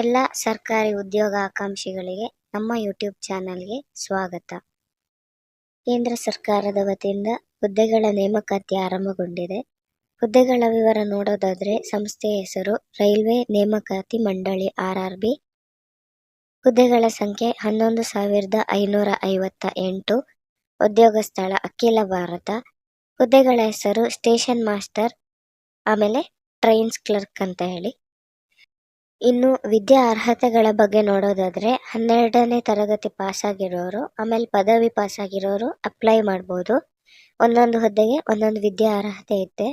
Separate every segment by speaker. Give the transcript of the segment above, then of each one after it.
Speaker 1: ಎಲ್ಲ ಸರ್ಕಾರಿ ಉದ್ಯೋಗ ಆಕಾಂಕ್ಷಿಗಳಿಗೆ ನಮ್ಮ ಯೂಟ್ಯೂಬ್ ಚಾನಲ್ಗೆ ಸ್ವಾಗತ. ಕೇಂದ್ರ ಸರ್ಕಾರದ ವತಿಯಿಂದ ಹುದ್ದೆಗಳ ನೇಮಕಾತಿ ಆರಂಭಗೊಂಡಿದೆ. ಹುದ್ದೆಗಳ ವಿವರ ನೋಡೋದಾದರೆ ಸಂಸ್ಥೆಯ ಹೆಸರು ರೈಲ್ವೆ ನೇಮಕಾತಿ ಮಂಡಳಿ ಆರ್ ಆರ್ ಬಿ ಹುದ್ದೆಗಳ ಸಂಖ್ಯೆ ಹನ್ನೊಂದು ಸಾವಿರದ ಐನೂರ ಐವತ್ತ ಎಂಟು. ಉದ್ಯೋಗ ಸ್ಥಳ ಅಖಿಲ ಭಾರತ. ಹುದ್ದೆಗಳ ಹೆಸರು ಸ್ಟೇಷನ್ ಮಾಸ್ಟರ್, ಆಮೇಲೆ ಟ್ರೈನ್ಸ್ ಕ್ಲರ್ಕ್ ಅಂತ ಹೇಳಿ. ಇನ್ನು ವಿದ್ಯಾ ಅರ್ಹತೆಗಳ ಬಗ್ಗೆ ನೋಡೋದಾದ್ರೆ ಹನ್ನೆರಡನೇ ತರಗತಿ ಪಾಸ್ ಆಗಿರೋರು ಆಮೇಲೆ ಪದವಿ ಪಾಸ್ ಆಗಿರೋರು ಅಪ್ಲೈ ಮಾಡ್ಬೋದು. ಒಂದೊಂದು ಹುದ್ದೆಗೆ ಒಂದೊಂದು ವಿದ್ಯೆ ಅರ್ಹತೆ ಇದೆ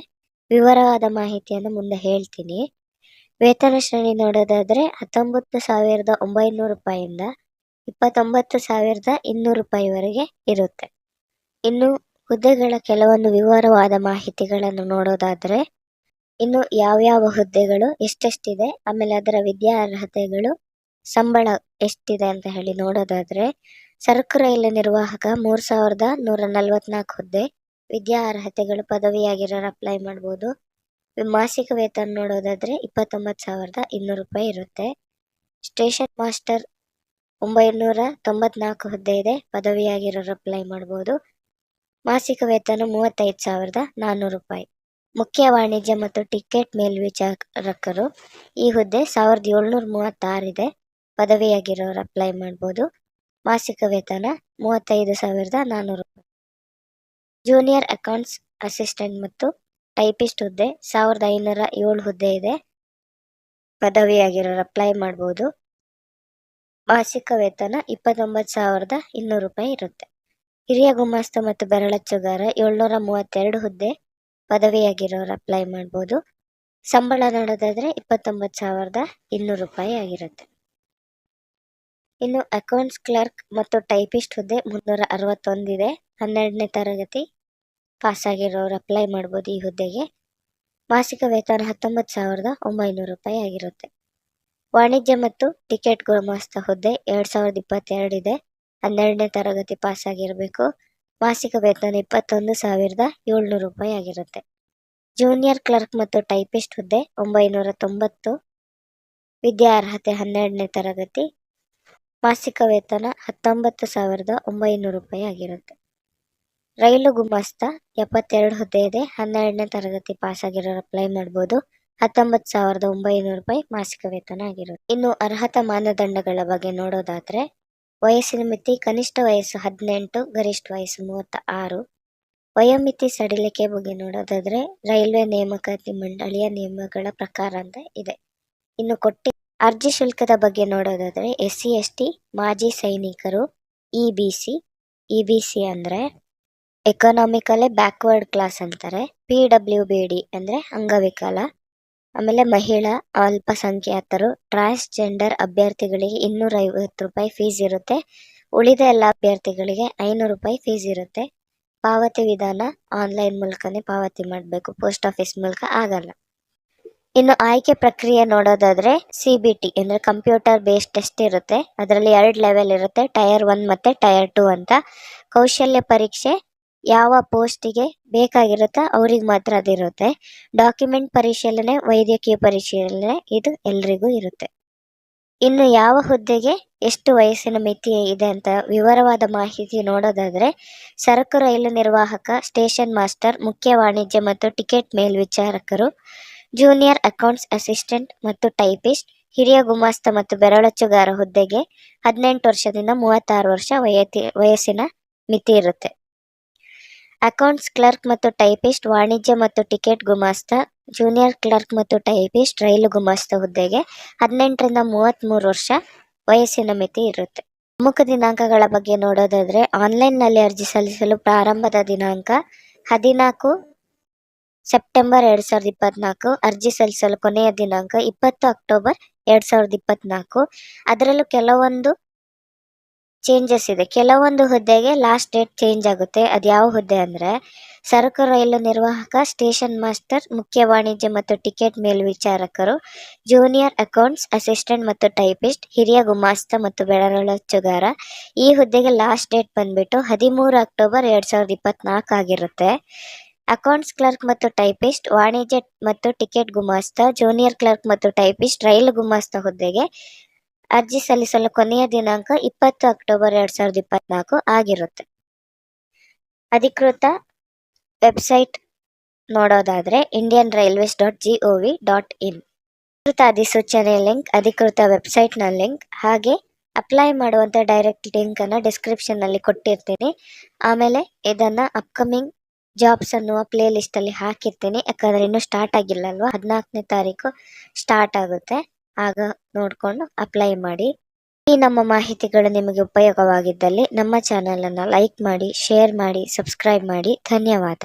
Speaker 1: ವಿವರವಾದ ಮಾಹಿತಿಯನ್ನು ಮುಂದೆ ಹೇಳ್ತೀನಿ. ವೇತನ ಶ್ರೇಣಿ ನೋಡೋದಾದ್ರೆ ಹತ್ತೊಂಬತ್ತು ಸಾವಿರದ ಒಂಬೈನೂರು ರೂಪಾಯಿಂದ ಇಪ್ಪತ್ತೊಂಬತ್ತು ಸಾವಿರದ ಇನ್ನೂರು ರೂಪಾಯಿವರೆಗೆ ಇರುತ್ತೆ. ಇನ್ನು ಹುದ್ದೆಗಳ ಕೆಲವೊಂದು ವಿವರವಾದ ಮಾಹಿತಿಗಳನ್ನು ನೋಡೋದಾದ್ರೆ ಇನ್ನು ಯಾವ್ಯಾವ ಹುದ್ದೆಗಳು ಎಷ್ಟೆಷ್ಟಿದೆ, ಆಮೇಲೆ ಅದರ ವಿದ್ಯಾರ್ಹತೆಗಳು ಸಂಬಳ ಎಷ್ಟಿದೆ ಅಂತ ಹೇಳಿ ನೋಡೋದಾದ್ರೆ, ಸರಕು ರೈಲು ನಿರ್ವಾಹಕ ಮೂರ್ ಸಾವಿರದ ನೂರ ನಲ್ವತ್ನಾಲ್ಕು ಹುದ್ದೆ, ವಿದ್ಯಾ ಅರ್ಹತೆಗಳು ಪದವಿಯಾಗಿರೋರು ಅಪ್ಲೈ ಮಾಡ್ಬೋದು. ಮಾಸಿಕ ವೇತನ ನೋಡೋದಾದ್ರೆ ಇಪ್ಪತ್ತೊಂಬತ್ತು ಸಾವಿರದ ಇನ್ನೂರು ರೂಪಾಯಿ ಇರುತ್ತೆ. ಸ್ಟೇಷನ್ ಮಾಸ್ಟರ್ ಒಂಬೈನೂರ ತೊಂಬತ್ನಾಲ್ಕು ಹುದ್ದೆ ಇದೆ, ಪದವಿಯಾಗಿರೋರು ಅಪ್ಲೈ ಮಾಡ್ಬೋದು. ಮಾಸಿಕ ವೇತನ ಮೂವತ್ತೈದು ಸಾವಿರದ ನಾನ್ನೂರು ರೂಪಾಯಿ. ಮುಖ್ಯ ವಾಣಿಜ್ಯ ಮತ್ತು ಟಿಕೆಟ್ ಮೇಲ್ವಿಚಾರಕರು ಈ ಹುದ್ದೆ ಸಾವಿರದ ಏಳ್ನೂರ ಮೂವತ್ತಾರಿದೆ ಪದವಿಯಾಗಿರೋರು ಅಪ್ಲೈ ಮಾಡ್ಬೋದು. ಮಾಸಿಕ ವೇತನ ಮೂವತ್ತೈದು ಸಾವಿರದ ನಾನ್ನೂರು ಜೂನಿಯರ್ ಅಕೌಂಟ್ಸ್ ಅಸಿಸ್ಟೆಂಟ್ ಮತ್ತು ಟೈಪಿಸ್ಟ್ ಹುದ್ದೆ ಸಾವಿರದ ಐನೂರ ಏಳು ಹುದ್ದೆ ಇದೆ. ಪದವಿಯಾಗಿರೋರು ಅಪ್ಲೈ ಮಾಡ್ಬೋದು. ಮಾಸಿಕ ವೇತನ ಇಪ್ಪತ್ತೊಂಬತ್ತು ಸಾವಿರದ ಇನ್ನೂರು ರೂಪಾಯಿ ಇರುತ್ತೆ. ಹಿರಿಯ ಗುಮಾಸ್ತ ಮತ್ತು ಬೆರಳಚ್ಚುಗಾರ ಏಳ್ನೂರ ಮೂವತ್ತೆರಡು ಹುದ್ದೆ ಪದವಿಯಾಗಿರೋರು ಅಪ್ಲೈ ಮಾಡ್ಬೋದು. ಸಂಬಳ ನೋಡೋದಾದರೆ ಇಪ್ಪತ್ತೊಂಬತ್ತು ಸಾವಿರದ ಇನ್ನೂರು ರೂಪಾಯಿ ಆಗಿರುತ್ತೆ. ಇನ್ನು ಅಕೌಂಟ್ಸ್ ಕ್ಲರ್ಕ್ ಮತ್ತು ಟೈಪಿಸ್ಟ್ ಹುದ್ದೆ ಮುನ್ನೂರ ಅರವತ್ತೊಂದಿದೆ ಹನ್ನೆರಡನೇ ತರಗತಿ ಪಾಸ್ ಆಗಿರೋರು ಅಪ್ಲೈ ಮಾಡ್ಬೋದು ಈ ಹುದ್ದೆಗೆ. ಮಾಸಿಕ ವೇತನ ಹತ್ತೊಂಬತ್ತು ಸಾವಿರದ ಒಂಬೈನೂರು ರೂಪಾಯಿ ಆಗಿರುತ್ತೆ. ವಾಣಿಜ್ಯ ಮತ್ತು ಟಿಕೆಟ್ ಗುಣಮಾಸ್ತ ಹುದ್ದೆ ಎರಡು ಸಾವಿರದ ಇಪ್ಪತ್ತೆರಡು ಇದೆ. ಹನ್ನೆರಡನೇ ತರಗತಿ ಪಾಸ್ ಆಗಿರಬೇಕು. ಮಾಸಿಕ ವೇತನ ಇಪ್ಪತ್ತೊಂದು ಸಾವಿರದ ಏಳ್ನೂರು ರೂಪಾಯಿ ಆಗಿರುತ್ತೆ. ಜೂನಿಯರ್ ಕ್ಲರ್ಕ್ ಮತ್ತು ಟೈಪಿಸ್ಟ್ ಹುದ್ದೆ ಒಂಬೈನೂರ ತೊಂಬತ್ತು. ವಿದ್ಯಾ ಅರ್ಹತೆ ಹನ್ನೆರಡನೇ ತರಗತಿ. ಮಾಸಿಕ ವೇತನ ಹತ್ತೊಂಬತ್ತು ಸಾವಿರದ ಒಂಬೈನೂರು ರೂಪಾಯಿ ಆಗಿರುತ್ತೆ. ರೈಲು ಗುಮಾಸ್ತ ಎಪ್ಪತ್ತೆರಡು ಹುದ್ದೆ ಇದೆ. ಹನ್ನೆರಡನೇ ತರಗತಿ ಪಾಸ್ ಆಗಿರೋರು ಅಪ್ಲೈ ಮಾಡ್ಬೋದು. ಹತ್ತೊಂಬತ್ತು ಸಾವಿರದ ಒಂಬೈನೂರು ರೂಪಾಯಿ ಮಾಸಿಕ ವೇತನ ಆಗಿರುತ್ತೆ. ಇನ್ನು ಅರ್ಹತಾ ಮಾನದಂಡಗಳ ಬಗ್ಗೆ ನೋಡೋದಾದ್ರೆ ವಯಸ್ಸಿನ ಮಿತಿ ಕನಿಷ್ಠ ವಯಸ್ಸು ಹದಿನೆಂಟು, ಗರಿಷ್ಠ ವಯಸ್ಸು ಮೂವತ್ತ ಆರು ವಯೋಮಿತಿ ಸಡಿಲಿಕೆ ಬಗ್ಗೆ ನೋಡೋದಾದ್ರೆ ರೈಲ್ವೆ ನೇಮಕಾತಿ ಮಂಡಳಿಯ ನಿಯಮಗಳ ಪ್ರಕಾರ ಅಂತ ಇದೆ. ಇನ್ನು ಕೊಟ್ಟಿ ಅರ್ಜಿ ಶುಲ್ಕದ ಬಗ್ಗೆ ನೋಡೋದಾದ್ರೆ ಎಸ್ ಸಿ ಎಸ್ ಟಿ ಮಾಜಿ ಸೈನಿಕರು, E B C, E B C ಅಂದ್ರೆ ಎಕನಾಮಿಕಲಿ ಬ್ಯಾಕ್ವರ್ಡ್ ಕ್ಲಾಸ್ ಅಂತಾರೆ, ಪಿ ಡಬ್ಲ್ಯೂ ಬಿ ಡಿ ಅಂದ್ರೆ ಅಂಗವಿಕಲ. ಆಮೇಲೆ ಮಹಿಳಾ, ಅಲ್ಪಸಂಖ್ಯಾತರು, ಟ್ರಾನ್ಸ್ಜೆಂಡರ್ ಅಭ್ಯರ್ಥಿಗಳಿಗೆ ಇನ್ನೂರ ಐವತ್ತು ರೂಪಾಯಿ ಫೀಸ್ ಇರುತ್ತೆ. ಉಳಿದ ಎಲ್ಲ ಅಭ್ಯರ್ಥಿಗಳಿಗೆ ಐನೂರು ರೂಪಾಯಿ ಫೀಸ್ ಇರುತ್ತೆ. ಪಾವತಿ ವಿಧಾನ ಆನ್ಲೈನ್ ಮೂಲಕನೇ ಪಾವತಿ ಮಾಡಬೇಕು. ಪೋಸ್ಟ್ ಆಫೀಸ್ ಮೂಲಕ ಆಗಲ್ಲ. ಇನ್ನು ಆಯ್ಕೆ ಪ್ರಕ್ರಿಯೆ ನೋಡೋದಾದ್ರೆ ಸಿ ಬಿ ಟಿ ಅಂದ್ರೆ ಕಂಪ್ಯೂಟರ್ ಬೇಸ್ಡ್ ಟೆಸ್ಟ್ ಇರುತ್ತೆ. ಅದರಲ್ಲಿ ಎರಡು ಲೆವೆಲ್ ಇರುತ್ತೆ. ಟೈರ್ ಒನ್ ಮತ್ತೆ ಟೈರ್ ಟು ಅಂತ. ಕೌಶಲ್ಯ ಪರೀಕ್ಷೆ ಯಾವ ಪೋಸ್ಟಿಗೆ ಬೇಕಾಗಿರುತ್ತೋ ಅವ್ರಿಗೆ ಮಾತ್ರ ಅದಿರುತ್ತೆ. ಡಾಕ್ಯುಮೆಂಟ್ ಪರಿಶೀಲನೆ, ವೈದ್ಯಕೀಯ ಪರಿಶೀಲನೆ, ಇದು ಎಲ್ರಿಗೂ ಇರುತ್ತೆ. ಇನ್ನು ಯಾವ ಹುದ್ದೆಗೆ ಎಷ್ಟು ವಯಸ್ಸಿನ ಮಿತಿ ಇದೆ ಅಂತ ವಿವರವಾದ ಮಾಹಿತಿ ನೋಡೋದಾದ್ರೆ, ಸರಕು ರೈಲು ನಿರ್ವಾಹಕ, ಸ್ಟೇಷನ್ ಮಾಸ್ಟರ್, ಮುಖ್ಯ ವಾಣಿಜ್ಯ ಮತ್ತು ಟಿಕೆಟ್ ಮೇಲ್ವಿಚಾರಕರು, ಜೂನಿಯರ್ ಅಕೌಂಟ್ಸ್ ಅಸಿಸ್ಟೆಂಟ್ ಮತ್ತು ಟೈಪಿಸ್ಟ್, ಹಿರಿಯ ಗುಮಾಸ್ತ ಮತ್ತು ಬೆರಳಚ್ಚುಗಾರ ಹುದ್ದೆಗೆ ಹದಿನೆಂಟು ವರ್ಷದಿಂದ ಮೂವತ್ತಾರು ವರ್ಷ ವಯತಿ, ವಯಸ್ಸಿನ ಮಿತಿ ಇರುತ್ತೆ. ಅಕೌಂಟ್ಸ್ ಕ್ಲರ್ಕ್ ಮತ್ತು ಟೈಪಿಸ್ಟ್, ವಾಣಿಜ್ಯ ಮತ್ತು ಟಿಕೆಟ್ ಗುಮಾಸ್ತ, ಜೂನಿಯರ್ ಕ್ಲರ್ಕ್ ಮತ್ತು ಟೈಪಿಸ್ಟ್, ರೈಲು ಗುಮಾಸ್ತ ಹುದ್ದೆಗೆ ಹದಿನೆಂಟರಿಂದ ಮೂವತ್ತ್ಮೂರು ವರ್ಷ ವಯಸ್ಸಿನ ಮಿತಿ ಇರುತ್ತೆ. ಪ್ರಮುಖ ದಿನಾಂಕಗಳ ಬಗ್ಗೆ ನೋಡೋದಾದರೆ, ಆನ್ಲೈನ್ನಲ್ಲಿ ಅರ್ಜಿ ಸಲ್ಲಿಸಲು ಪ್ರಾರಂಭದ ದಿನಾಂಕ ಹದಿನಾಲ್ಕು ಸೆಪ್ಟೆಂಬರ್ ಎರಡು ಸಾವಿರದ ಇಪ್ಪತ್ನಾಲ್ಕು, ಅರ್ಜಿ ಸಲ್ಲಿಸಲು ಕೊನೆಯ ದಿನಾಂಕ ಇಪ್ಪತ್ತು ಅಕ್ಟೋಬರ್ ಎರಡು ಸಾವಿರದ ಇಪ್ಪತ್ನಾಲ್ಕು. ಅದರಲ್ಲೂ ಕೆಲವೊಂದು ಚೇಂಜಸ್ ಇದೆ. ಕೆಲವೊಂದು ಹುದ್ದೆಗೆ ಲಾಸ್ಟ್ ಡೇಟ್ ಚೇಂಜ್ ಆಗುತ್ತೆ. ಅದು ಯಾವ ಹುದ್ದೆ ಅಂದ್ರೆ, ಸರಕು ರೈಲು ನಿರ್ವಾಹಕ ಸ್ಟೇಷನ್ ಮಾಸ್ಟರ್ ಮುಖ್ಯ ವಾಣಿಜ್ಯ ಮತ್ತು ಟಿಕೆಟ್ ಮೇಲ್ವಿಚಾರಕರು ಜೂನಿಯರ್ ಅಕೌಂಟ್ಸ್ ಅಸಿಸ್ಟೆಂಟ್ ಮತ್ತು ಟೈಪಿಸ್ಟ್ ಹಿರಿಯ ಗುಮಾಸ್ತ ಮತ್ತು ಬೆಳರಳಚ್ಚುಗಾರ ಈ ಹುದ್ದೆಗೆ ಲಾಸ್ಟ್ ಡೇಟ್ ಬಂದ್ಬಿಟ್ಟು ಹದಿಮೂರು ಅಕ್ಟೋಬರ್ ಎರಡ್ ಸಾವಿರದ ಇಪ್ಪತ್ನಾಲ್ಕು ಆಗಿರುತ್ತೆ. ಅಕೌಂಟ್ಸ್ ಕ್ಲರ್ಕ್ ಮತ್ತು ಟೈಪಿಸ್ಟ್ ವಾಣಿಜ್ಯ ಮತ್ತು ಟಿಕೆಟ್ ಗುಮಾಸ್ತ ಜೂನಿಯರ್ ಕ್ಲರ್ಕ್ ಮತ್ತು ಟೈಪಿಸ್ಟ್ ರೈಲು ಗುಮಾಸ್ತ ಹುದ್ದೆಗೆ ಅರ್ಜಿ ಸಲ್ಲಿಸಲು ಕೊನೆಯ ದಿನಾಂಕ ಇಪ್ಪತ್ತು ಅಕ್ಟೋಬರ್ ಎರಡ್ ಸಾವಿರದ ಇಪ್ಪತ್ನಾಲ್ಕು ಆಗಿರುತ್ತೆ. ಅಧಿಕೃತ ವೆಬ್ಸೈಟ್ ನೋಡೋದಾದ್ರೆ Indian railways dot G O V dot in ಅಧಿಕೃತ ಅಧಿಸೂಚನೆ ಲಿಂಕ್, ಅಧಿಕೃತ ವೆಬ್ಸೈಟ್ನ ಲಿಂಕ್, ಹಾಗೆ ಅಪ್ಲೈ ಮಾಡುವಂತ ಡೈರೆಕ್ಟ್ ಲಿಂಕ್ ಅನ್ನ ಡಿಸ್ಕ್ರಿಪ್ಷನ್ ಅಲ್ಲಿ ಕೊಟ್ಟಿರ್ತೀನಿ. ಆಮೇಲೆ ಇದನ್ನ ಅಪ್ಕಮಿಂಗ್ ಜಾಬ್ಸ್ ಅನ್ನುವ ಪ್ಲೇ ಲಿಸ್ಟ್ ಅಲ್ಲಿ ಹಾಕಿರ್ತೀನಿ. ಯಾಕಂದ್ರೆ ಇನ್ನೂ ಸ್ಟಾರ್ಟ್ ಆಗಿಲ್ಲ ಅಲ್ವಾ ಹದಿನಾಲ್ಕನೇ ತಾರೀಕು ಸ್ಟಾರ್ಟ್ ಆಗುತ್ತೆ. ಆಗ ನೋಡ್ಕೊಂಡು ಅಪ್ಲೈ ಮಾಡಿ. ಈ ನಮ್ಮ ಮಾಹಿತಿಗಳು ನಿಮಗೆ ಉಪಯೋಗವಾಗಿದ್ದಲ್ಲಿ ನಮ್ಮ ಚಾನೆಲ್ ಅನ್ನು ಲೈಕ್ ಮಾಡಿ ಶೇರ್ ಮಾಡಿ ಸಬ್ಸ್ಕ್ರೈಬ್ ಮಾಡಿ. ಧನ್ಯವಾದ.